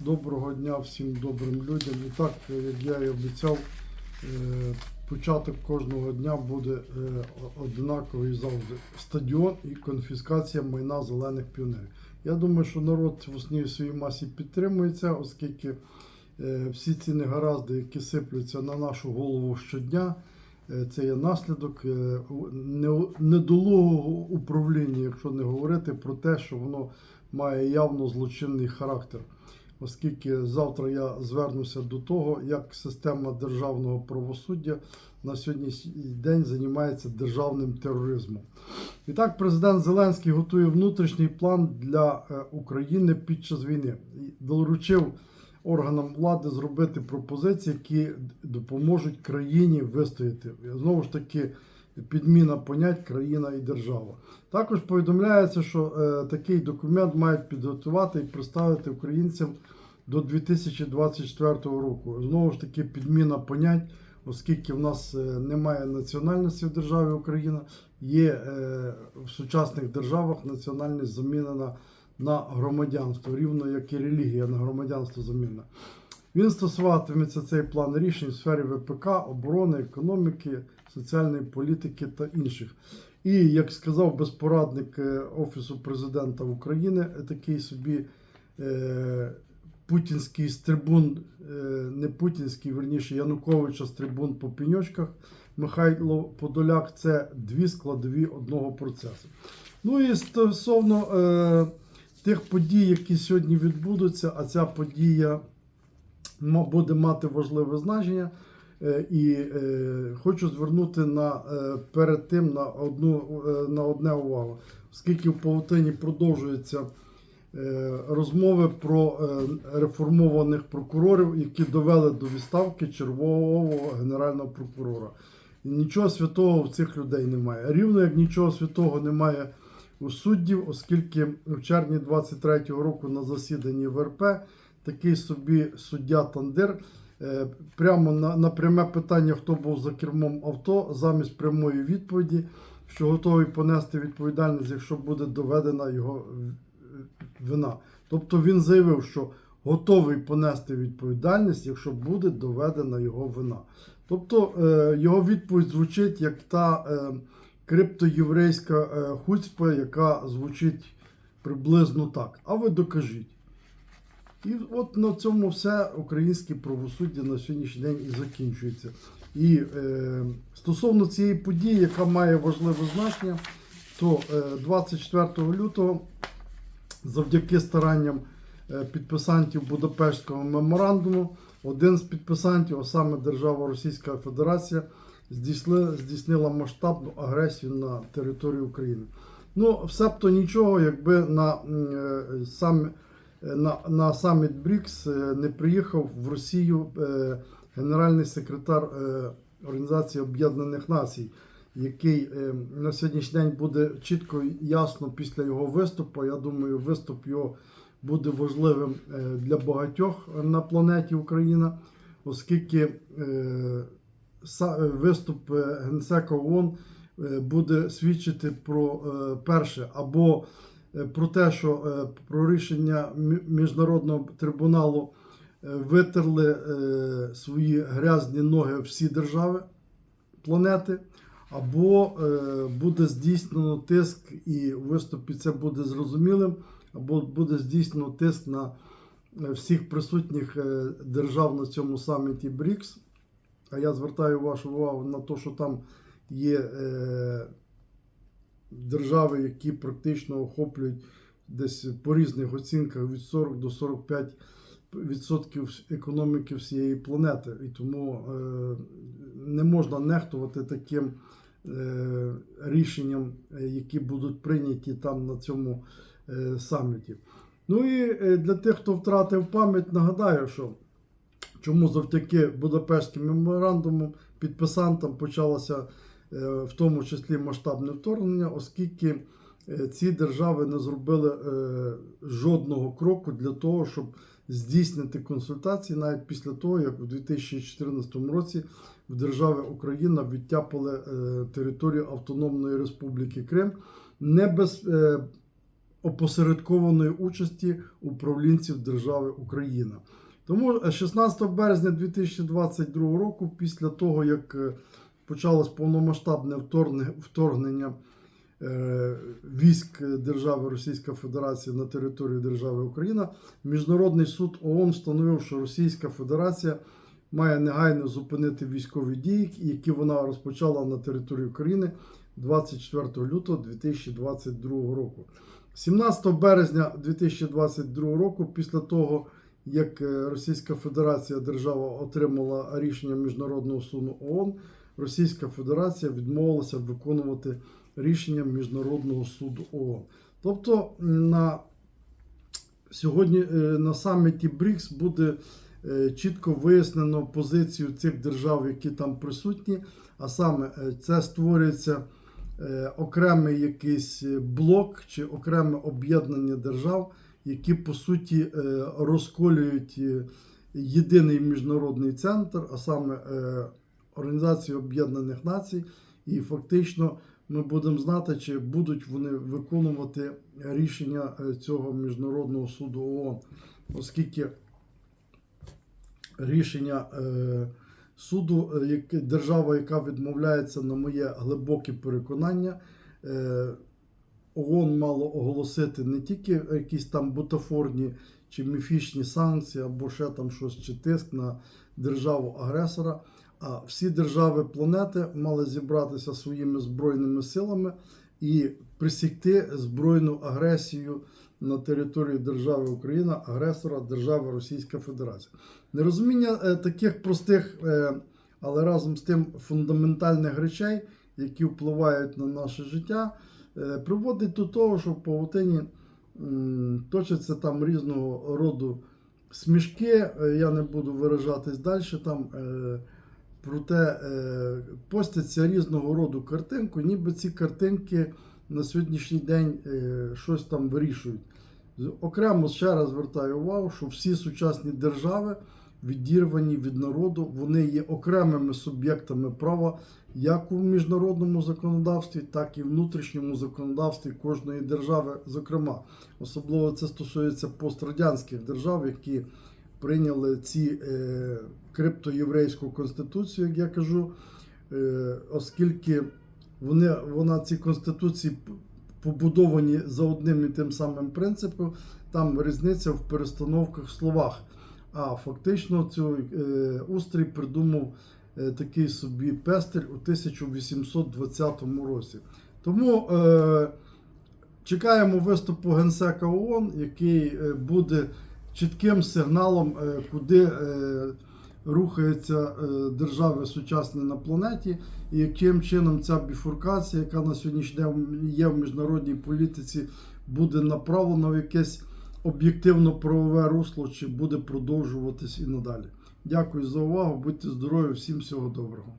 Доброго дня всім добрим людям. І так, е, як я і обіцяв, е, початок кожного дня буде е, однаковий завжди. Стадіон і конфіскація майна зелених піонерів. Я думаю, що народ в основній своїй масі підтримується, оскільки всі ці негаразди, які сиплються на нашу голову щодня, це є наслідок недолугого управління, якщо не говорити про те, що воно має явно злочинний характер. Оскільки завтра я звернуся до того, як система державного правосуддя на сьогоднішній день займається державним тероризмом. І так, президент Зеленський готує внутрішній план для е, України під час війни. І Доручив органам влади зробити пропозиції, які допоможуть країні вистояти. Знову ж таки, підміна понять країна і держава. Також повідомляється, що е, такий документ мають підготувати і представити українцям до 2024 року. Знову ж таки, підміна понять, оскільки в нас е, немає національності в державі Україна, є е, в сучасних державах національність замінена на громадянство, рівно як і релігія на громадянство замінена. Він стосуватиметься цей план рішень в сфері ВПК, оборони, економіки, соціальної політики та інших. І як сказав безпорадник е, Офісу президента України, е, такий собі е, путінський стрибун, е, не путінський, верніше Януковича стрибун по пеньочках, Михайло Подоляк це дві складові одного процесу. Ну і стосовно е, тих подій, які сьогодні відбудуться, а ця подія буде мати важливе значення. Е, І е, хочу звернути на е, перед тим на одну на одне увагу, оскільки в павутині продовжуються розмови про реформованих прокурорів, які довели до відставки чергового генерального прокурора. Нічого святого в цих людей немає. Рівно як нічого святого немає у суддів, оскільки в червні 23-го року на засіданні ВРП такий собі суддя Тандир прямо на, на пряме питання, хто був за кермом авто, замість прямої відповіді, що готовий понести відповідальність, якщо буде доведена його е, вина. Тобто він заявив, що готовий понести відповідальність, якщо буде доведена його вина. Тобто е, його відповідь звучить як та е, криптоєврейська е, хуцьпа, яка звучить приблизно так. А ви докажіть. І от на цьому все українське правосуддя на сьогоднішній день і закінчується. І е, стосовно цієї події, яка має важливе значення, то е, 24 лютого, завдяки старанням е, підписантів Будапештського меморандуму, один з підписантів, а саме держава Російська Федерація, здійснила, здійснила масштабну агресію на територію України. Ну, всебто нічого, якби на е, сам на, на саміт БРІКС е, не приїхав в Росію е, генеральний секретар е, Організації Об'єднаних Націй, який е, на сьогоднішній день буде чітко ясно після його виступу. Я думаю, виступ його буде важливим е, для багатьох на планеті Україна, оскільки е, са- е, виступ е, генсека ООН е, буде свідчити про е, перше або е, про те, що е, про рішення міжнародного трибуналу е, витерли е, свої грязні ноги всі держави планети, або е, буде здійснено тиск, і в виступі це буде зрозумілим, або буде здійснено тиск на е, всіх присутніх е, держав на цьому саміті БРІКС. А я звертаю вашу увагу на те, що там є е, держави, які практично охоплюють десь по різних оцінках від 40 до 45 відсотків економіки всієї планети. І тому е, не можна нехтувати таким е, рішенням, які будуть прийняті там на цьому е, саміті. Ну і е, для тих, хто втратив пам'ять, нагадаю, що чому завдяки Будапештським меморандуму підписантам почалося е, в тому числі масштабне вторгнення, оскільки е, ці держави не зробили е, жодного кроку для того, щоб здійснити консультації навіть після того, як у 2014 році в держави Україна відтяпали е, територію Автономної Республіки Крим не без е, опосередкованої участі управлінців держави Україна. Тому е, 16 березня 2022 року, після того як е, почалось повномасштабне вторгнення е, військ держави Російська Федерація на територію держави Україна, Міжнародний суд ООН встановив, що Російська Федерація має негайно зупинити військові дії, які вона розпочала на території України 24 лютого 2022 року. 17 березня 2022 року, після того, як е, Російська Федерація держава отримала рішення Міжнародного суду ООН, Російська Федерація відмовилася виконувати рішення Міжнародного суду ООН. Тобто на сьогодні е, на саміті БРІКС буде е, чітко вияснено позицію цих держав, які там присутні. А саме е, це створюється окремий якийсь блок чи окреме об'єднання держав, які по суті розколюють єдиний міжнародний центр, а саме Організацію Об'єднаних Націй, і фактично ми будемо знати, чи будуть вони виконувати рішення е, цього міжнародного суду ООН, оскільки рішення е, суду, е, держава, яка відмовляється на моє глибоке переконання, ООН мало оголосити не тільки якісь там бутафорні чи міфічні санкції, або ще там щось, чи тиск на державу-агресора. А всі держави планети мали зібратися своїми збройними силами і присікти збройну агресію на території держави Україна, агресора держави Російська Федерація. Нерозуміння е, таких простих, е, але разом з тим фундаментальних речей, які впливають на наше життя, е, приводить до того, що в павутині точаться там різного роду смішки. Я не буду виражатись далі там. Проте е, постяться різного роду картинку, ніби ці картинки на сьогоднішній день е, щось там вирішують. Окремо ще раз звертаю увагу, що всі сучасні держави відірвані від народу, вони є окремими суб'єктами права як у міжнародному законодавстві, так і внутрішньому законодавстві кожної держави. Зокрема, особливо це стосується пострадянських держав, які прийняли ці е, криптоєврейську конституцію, як я кажу, е, оскільки вони, вона ці конституції побудовані за одним і тим самим принципом, там різниця в перестановках словах. А фактично цю е, устрій придумав е, такий собі пестель у 1820 році. Тому е, чекаємо виступу генсека ООН, який буде чітким сигналом, куди е, рухаються е, держави сучасні на планеті, і яким чином ця біфуркація, яка на сьогоднішній є в міжнародній політиці, буде направлена в якесь об'єктивно правове русло, чи буде продовжуватись і надалі. Дякую за увагу. Будьте здорові, всім всього доброго.